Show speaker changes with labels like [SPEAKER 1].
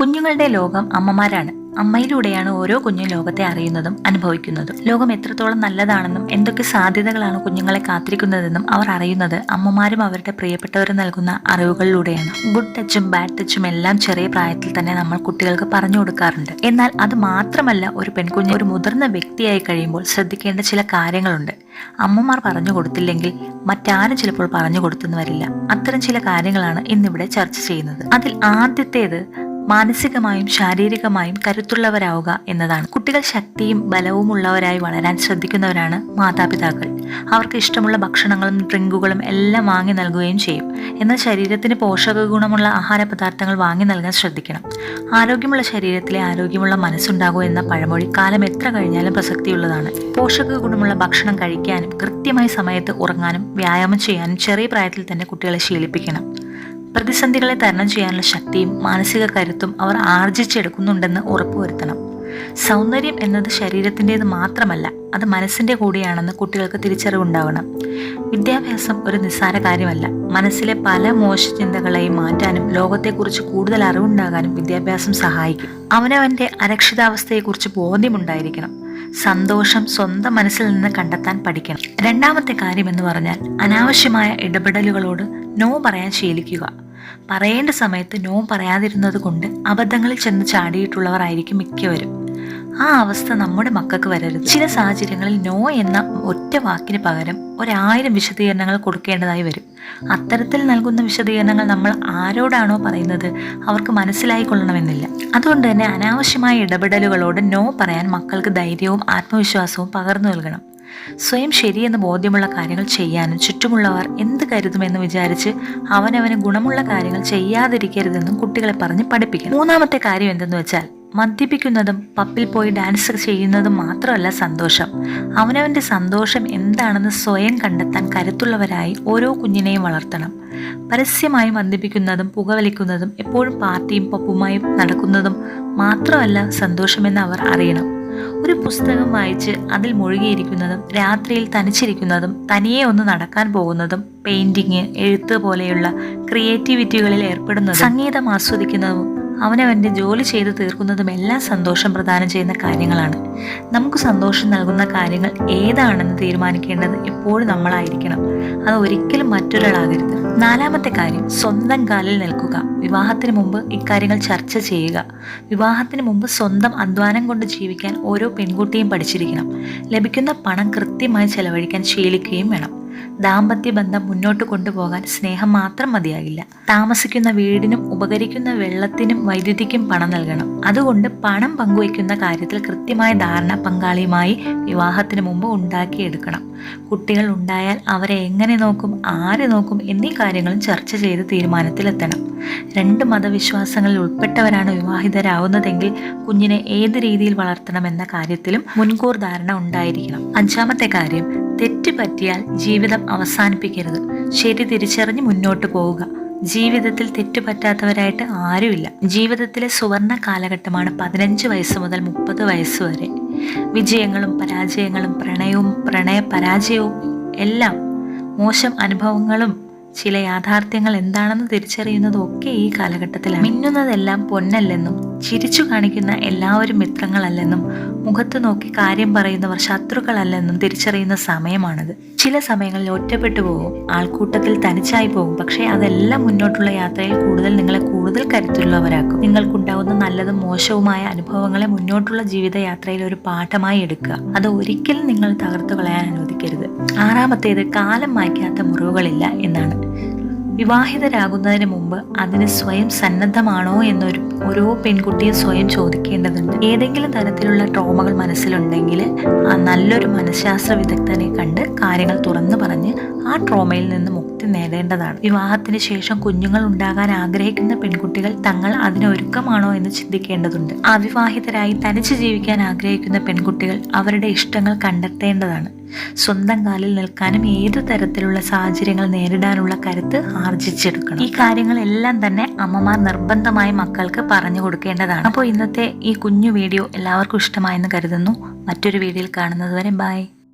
[SPEAKER 1] കുഞ്ഞുങ്ങളുടെ ലോകം അമ്മമാരാണ്. അമ്മയിലൂടെയാണ് ഓരോ കുഞ്ഞും ലോകത്തെ അറിയുന്നതും അനുഭവിക്കുന്നതും. ലോകം എത്രത്തോളം നല്ലതാണെന്നും എന്തൊക്കെ സാധ്യതകളാണ് കുഞ്ഞുങ്ങളെ കാത്തിരിക്കുന്നതെന്നും അവർ അറിയുന്നത് അമ്മമാരും അവരുടെ പ്രിയപ്പെട്ടവരും നൽകുന്ന അറിവുകളിലൂടെയാണ്. ഗുഡ് ടച്ചും ബാഡ് ടച്ചും എല്ലാം ചെറിയ പ്രായത്തിൽ തന്നെ നമ്മൾ കുട്ടികൾക്ക് പറഞ്ഞു കൊടുക്കാറുണ്ട്. എന്നാൽ അത് മാത്രമല്ല ഒരു പെൺകുഞ്ഞ് ഒരു മുതിർന്ന വ്യക്തിയായി കഴിയുമ്പോൾ ശ്രദ്ധിക്കേണ്ട ചില കാര്യങ്ങളുണ്ട്. അമ്മമാർ പറഞ്ഞു കൊടുത്തില്ലെങ്കിൽ മറ്റാരും ചിലപ്പോൾ പറഞ്ഞു കൊടുത്തെന്ന് വരില്ല. അത്തരം ചില കാര്യങ്ങളാണ് ഇന്നിവിടെ ചർച്ച ചെയ്യുന്നത്. അതിൽ ആദ്യത്തേത് മാനസികമായും ശാരീരികമായും കരുത്തുള്ളവരാവുക എന്നതാണ്. കുട്ടികൾ ശക്തിയും ബലവും ഉള്ളവരായി വളരാൻ ശ്രദ്ധിക്കുന്നവരാണ് മാതാപിതാക്കൾ. അവർക്ക് ഇഷ്ടമുള്ള ഭക്ഷണങ്ങളും ഡ്രിങ്കുകളും എല്ലാം വാങ്ങി നൽകുകയും ചെയ്യും. എന്നാൽ ശരീരത്തിന് പോഷക ഗുണമുള്ള ആഹാര പദാർത്ഥങ്ങൾ വാങ്ങി നൽകാൻ ശ്രദ്ധിക്കണം. ആരോഗ്യമുള്ള ശരീരത്തിലെ ആരോഗ്യമുള്ള മനസ്സുണ്ടാകൂ എന്ന പഴമൊഴി കാലം എത്ര കഴിഞ്ഞാലും പ്രസക്തിയുള്ളതാണ്. പോഷക ഗുണമുള്ള ഭക്ഷണം കഴിക്കാനും കൃത്യമായ സമയത്ത് ഉറങ്ങാനും വ്യായാമം ചെയ്യാനും ചെറിയ പ്രായത്തിൽ തന്നെ കുട്ടികളെ ശീലിപ്പിക്കണം. പ്രതിസന്ധികളെ തരണം ചെയ്യാനുള്ള ശക്തിയും മാനസിക കരുത്തും അവർ ആർജിച്ചെടുക്കുന്നുണ്ടെന്ന് ഉറപ്പുവരുത്തണം. സൗന്ദര്യം എന്നത് ശരീരത്തിന്റെത് മാത്രമല്ല അത് മനസ്സിന്റെ കൂടിയാണെന്ന് കുട്ടികൾക്ക് തിരിച്ചറിവുണ്ടാവണം. വിദ്യാഭ്യാസം ഒരു നിസ്സാര കാര്യമല്ല. മനസ്സിലെ പല മോശ ചിന്തകളെയും മാറ്റാനും ലോകത്തെക്കുറിച്ച് കൂടുതൽ അറിവുണ്ടാകാനും വിദ്യാഭ്യാസം സഹായിക്കും. അവനവന്റെ അരക്ഷിതാവസ്ഥയെക്കുറിച്ച് ബോധ്യമുണ്ടായിരിക്കണം. സന്തോഷം സ്വന്തം മനസ്സിൽ നിന്ന് കണ്ടെത്താൻ പഠിക്കണം. രണ്ടാമത്തെ കാര്യം എന്ന് പറഞ്ഞാൽ അനാവശ്യമായ ഇടപെടലുകളോട് നോ പറയാൻ ശീലിക്കുക. പറയേണ്ട സമയത്ത് നോ പറയാതിരുന്നത് കൊണ്ട് അബദ്ധങ്ങളിൽ ചെന്ന് ചാടിയിട്ടുള്ളവർ ആയിരിക്കും മിക്കവരും. ആ അവസ്ഥ നമ്മുടെ മക്കൾക്ക് വരരുത്. ചില സാഹചര്യങ്ങളിൽ നോ എന്ന ഒറ്റ വാക്കിന് പകരം ഒരായിരം വിശദീകരണങ്ങൾ കൊടുക്കേണ്ടതായി വരും. അത്തരത്തിൽ നൽകുന്ന വിശദീകരണങ്ങൾ നമ്മൾ ആരോടാണോ പറയുന്നത് അവർക്ക് മനസ്സിലായിക്കൊള്ളണമെന്നില്ല. അതുകൊണ്ട് തന്നെ അനാവശ്യമായ ഇടപെടലുകളോട് നോ പറയാൻ മക്കൾക്ക് ധൈര്യവും ആത്മവിശ്വാസവും പകർന്നു നൽകണം. സ്വയം ശരിയെന്ന് ബോധ്യമുള്ള കാര്യങ്ങൾ ചെയ്യാനും ചുറ്റുമുള്ളവർ എന്ത് കരുതുമെന്ന് വിചാരിച്ച് അവനവന് ഗുണമുള്ള കാര്യങ്ങൾ ചെയ്യാതിരിക്കരുതെന്നും കുട്ടികളെ പറഞ്ഞ് പഠിപ്പിക്കണം. മൂന്നാമത്തെ കാര്യം എന്തെന്ന് വെച്ചാൽ മദ്യപിക്കുന്നതും പപ്പിൽ പോയി ഡാൻസ് ചെയ്യുന്നതും മാത്രമല്ല സന്തോഷം. അവനവന്റെ സന്തോഷം എന്താണെന്ന് സ്വയം കണ്ടെത്താൻ കരുത്തുള്ളവരായി ഓരോ കുഞ്ഞിനെയും വളർത്തണം. പരസ്യമായി മദ്യപിക്കുന്നതും പുകവലിക്കുന്നതും എപ്പോഴും പാർട്ടിയും പപ്പുമായും നടക്കുന്നതും മാത്രമല്ല സന്തോഷമെന്ന് അവർ അറിയണം. ഒരു പുസ്തകം വായിച്ച് അതിൽ മുഴുകിയിരിക്കുന്നതും രാത്രിയിൽ തനിച്ചിരിക്കുന്നതും തനിയെ ഒന്ന് നടക്കാൻ പോകുന്നതും പെയിന്റിങ് എഴുത്ത് പോലെയുള്ള ക്രിയേറ്റിവിറ്റികളിൽ ഏർപ്പെടുന്നതും സംഗീതം ആസ്വദിക്കുന്നതും അവനവന്റെ ജോലി ചെയ്തു തീർക്കുന്നതും എല്ലാം സന്തോഷം പ്രദാനം ചെയ്യുന്ന കാര്യങ്ങളാണ്. നമുക്ക് സന്തോഷം നൽകുന്ന കാര്യങ്ങൾ ഏതാണെന്ന് തീരുമാനിക്കേണ്ടത് എപ്പോഴും നമ്മളായിരിക്കണം. അത് ഒരിക്കലും മറ്റൊരാളാകരുത്. നാലാമത്തെ കാര്യം സ്വന്തം കാലിൽ നിൽക്കുക. വിവാഹത്തിന് മുമ്പ് ഇക്കാര്യങ്ങൾ ചർച്ച ചെയ്യുക. വിവാഹത്തിന് മുമ്പ് സ്വന്തം അധ്വാനം കൊണ്ട് ജീവിക്കാൻ ഓരോ പെൺകുട്ടിയും പഠിച്ചിരിക്കണം. ലഭിക്കുന്ന പണം കൃത്യമായി ചെലവഴിക്കാൻ ശീലിക്കുകയും വേണം. ദാമ്പത്യ ബന്ധം മുന്നോട്ട് കൊണ്ടുപോകാൻ സ്നേഹം മാത്രം മതിയാകില്ല. താമസിക്കുന്ന വീടിനും ഉപകരിക്കുന്ന വെള്ളത്തിനും വൈദ്യുതിക്കും പണം നൽകണം. അതുകൊണ്ട് പണം പങ്കുവയ്ക്കുന്ന കാര്യത്തിൽ കൃത്യമായ ധാരണ പങ്കാളിയുമായി വിവാഹത്തിന് മുമ്പ് ഉണ്ടാക്കിയെടുക്കണം. കുട്ടികൾ ഉണ്ടായാൽ അവരെ എങ്ങനെ നോക്കും ആരെ നോക്കും എന്നീ കാര്യങ്ങളും ചർച്ച ചെയ്ത് തീരുമാനത്തിലെത്തണം. രണ്ട് മതവിശ്വാസങ്ങളിൽ ഉൾപ്പെട്ടവരാണ് വിവാഹിതരാകുന്നതെങ്കിൽ കുഞ്ഞിനെ ഏത് രീതിയിൽ വളർത്തണം എന്ന കാര്യത്തിലും മുൻകൂർ ധാരണ ഉണ്ടായിരിക്കണം. അഞ്ചാമത്തെ കാര്യം തെറ്റ് പറ്റിയാൽ ജീവിതം അവസാനിപ്പിക്കരുത്. ശരി തിരിച്ചറിഞ്ഞ് മുന്നോട്ട് പോവുക. ജീവിതത്തിൽ തെറ്റുപറ്റാത്തവരായിട്ട് ആരുമില്ല. ജീവിതത്തിലെ സുവർണ കാലഘട്ടമാണ് പതിനഞ്ച് വയസ്സ് മുതൽ മുപ്പത് വയസ്സ് വരെ. വിജയങ്ങളും പരാജയങ്ങളും പ്രണയവും പ്രണയ പരാജയവും എല്ലാം മോശം അനുഭവങ്ങളും ചില യാഥാർത്ഥ്യങ്ങൾ എന്താണെന്ന് തിരിച്ചറിയുന്നതും ഒക്കെ ഈ കാലഘട്ടത്തിലാണ്. മിന്നുന്നതെല്ലാം പൊന്നല്ലെന്നും ചിരിച്ചു കാണിക്കുന്ന എല്ലാവരും മിത്രങ്ങളല്ലെന്നും മുഖത്ത് നോക്കി കാര്യം പറയുന്നവർ ശത്രുക്കളല്ലെന്നും തിരിച്ചറിയുന്ന സമയമാണത്. ചില സമയങ്ങളിൽ ഒറ്റപ്പെട്ടു പോകും ആൾക്കൂട്ടത്തിൽ തനിച്ചായി പോകും പക്ഷേ അതെല്ലാം മുന്നോട്ടുള്ള യാത്രയിൽ കൂടുതൽ നിങ്ങളെ കൂടുതൽ കരുത്തുള്ളവരാക്കും. നിങ്ങൾക്കുണ്ടാവുന്ന നല്ലതും മോശവുമായ അനുഭവങ്ങളെ മുന്നോട്ടുള്ള ജീവിതയാത്രയിൽ ഒരു പാഠമായി എടുക്കുക. അത് ഒരിക്കലും നിങ്ങൾ തകർത്തു കളയാൻ അനുവദിക്കരുത്. ആറാമത്തേത് കാലം മായ്ക്കാത്ത മുറിവുകളില്ല എന്നാണ്. വിവാഹിതരാകുന്നതിന് മുമ്പ് അതിന് സ്വയം സന്നദ്ധമാണോ എന്നൊരു ഓരോ പെൺകുട്ടിയും സ്വയം ചോദിക്കേണ്ടതുണ്ട്. ഏതെങ്കിലും തരത്തിലുള്ള ട്രോമകൾ മനസ്സിലുണ്ടെങ്കിൽ ആ നല്ലൊരു മനഃശാസ്ത്ര വിദഗ്ധനെ കണ്ട് കാര്യങ്ങൾ തുറന്നു പറഞ്ഞ് ആ ട്രോമയിൽ നിന്ന് മുക്തി നേടേണ്ടതാണ്. വിവാഹത്തിന് ശേഷം കുഞ്ഞുങ്ങൾ ഉണ്ടാകാൻ ആഗ്രഹിക്കുന്ന പെൺകുട്ടികൾ തങ്ങൾ അതിനൊരുക്കമാണോ എന്ന് ചിന്തിക്കേണ്ടതുണ്ട്. അവിവാഹിതരായി തനിച്ച് ജീവിക്കാൻ ആഗ്രഹിക്കുന്ന പെൺകുട്ടികൾ അവരുടെ ഇഷ്ടങ്ങൾ കണ്ടെത്തേണ്ടതാണ്. സ്വന്തം കാലിൽ നിൽക്കാനും ഏതു തരത്തിലുള്ള സാഹചര്യങ്ങൾ നേരിടാനുള്ള കരുത്ത് ആർജിച്ചെടുക്കണം. ഈ കാര്യങ്ങളെല്ലാം തന്നെ അമ്മമാർ നിർബന്ധമായി മക്കൾക്ക് പറഞ്ഞു കൊടുക്കേണ്ടതാണ്. അപ്പോൾ ഇന്നത്തെ ഈ കുഞ്ഞു വീഡിയോ എല്ലാവർക്കും ഇഷ്ടമായെന്ന് കരുതുന്നു. മറ്റൊരു വീഡിയോയിൽ കാണുന്നതുവരെ ബൈ.